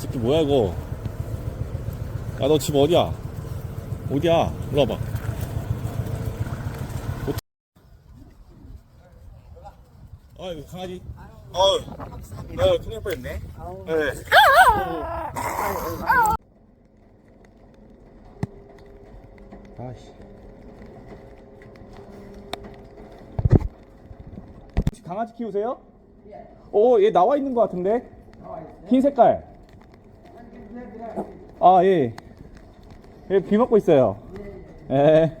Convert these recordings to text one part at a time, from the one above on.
새끼 뭐야 이거? 야 너 집 어디야? 어디야? 일로 와봐. 아 이거 강아지. 어우 어 큰일 날 뻔했네. 네. 아씨. 혹시 강아지 키우세요? 오, 얘 나와 있는 것 같은데? 흰 색깔. 아, 예. 얘비 맞고 있어요. 예.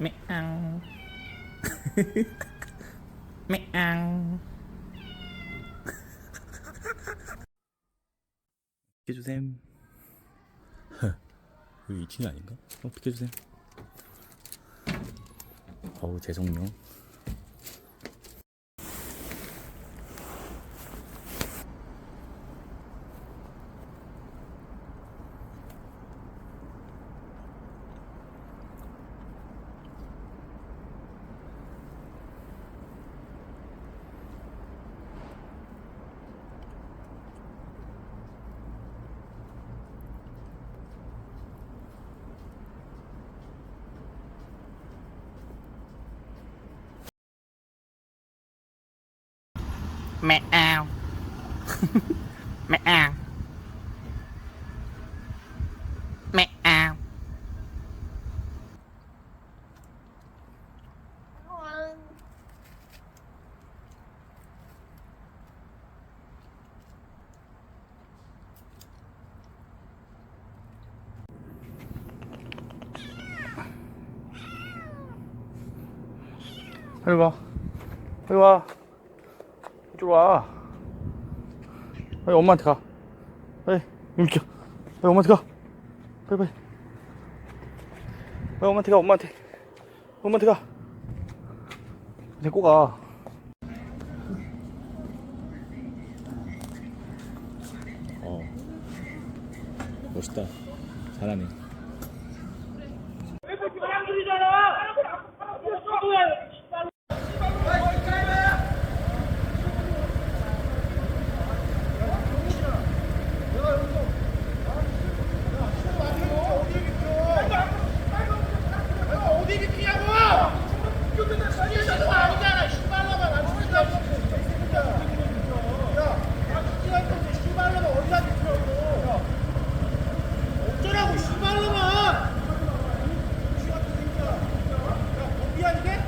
meow meow 비켜주셈. 여기 2층이 아닌가? 어, 비켜주셈. 어우, 죄송요. Meow meow meow 빨리 와. 빨리 와. 이쪽으로 와. 빨리 엄마한테 가. 빨리, 이렇게. 빨리 엄마한테 가. 빨리, 빨리. 빨리 엄마한테 가, 엄마한테. 엄마한테 가. 데리고 가. 어. 멋있다. 잘하네. 어디 비키냐고! 시간도 아니잖아, 씨발놈아. 나 진짜 진짜. 야, 나 시간 건데 씨발놈아 어디다 비키냐고. 어쩌라고, 씨발놈아! 야, 어디야, 이게?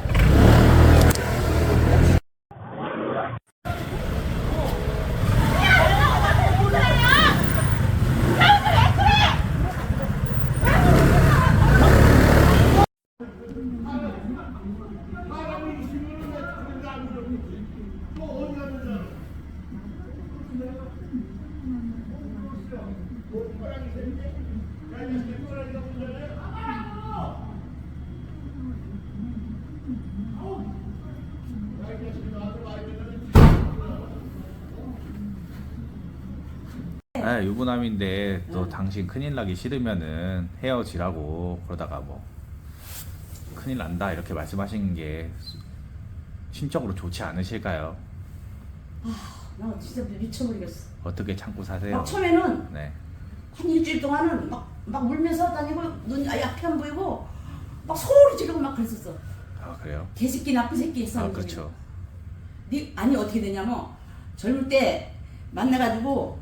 아, 유부남인데 또 당신 큰일 나기 싫으면은 헤어지라고 그러다가 뭐 큰일 난다 이렇게 말씀하시는 게 심적으로 좋지 않으실까요? 나 진짜 미쳐버리겠어. 어떻게 참고 사세요? 막 처음에는 네. 한 일주일 동안은 막, 막 울면서 다니고 눈 아예 앞이 안 보이고 막 소리 지르고 막 그랬었어. 아 그래요? 개새끼 나쁜 새끼 했어. 아 그렇죠. 네, 아니 어떻게 되냐면 젊을 때 만나가지고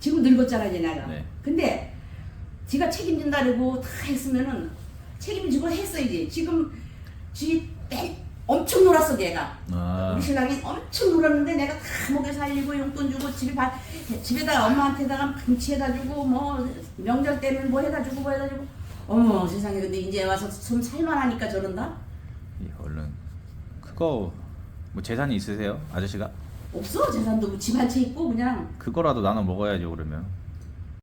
지금 늙었잖아 이제 내가. 네. 근데 지가 책임진다고 다 했으면은 책임지고 했어야지. 지금 지 맨- 엄청 놀았어 걔가. 아, 우리 신랑이 엄청 놀았는데 내가 다 먹여 살리고 용돈 주고 집에 바, 집에다가 엄마한테다가 김치해다 주고 뭐 명절 때는 뭐 해다 주고 뭐 해다 주고 어머 세상에 근데 이제 와서 좀 살만하니까 저런다? 이 얼른 그거 뭐 재산이 있으세요? 아저씨가? 없어 재산도 뭐 집한 채 있고 그냥 그거라도 나눠 먹어야죠 그러면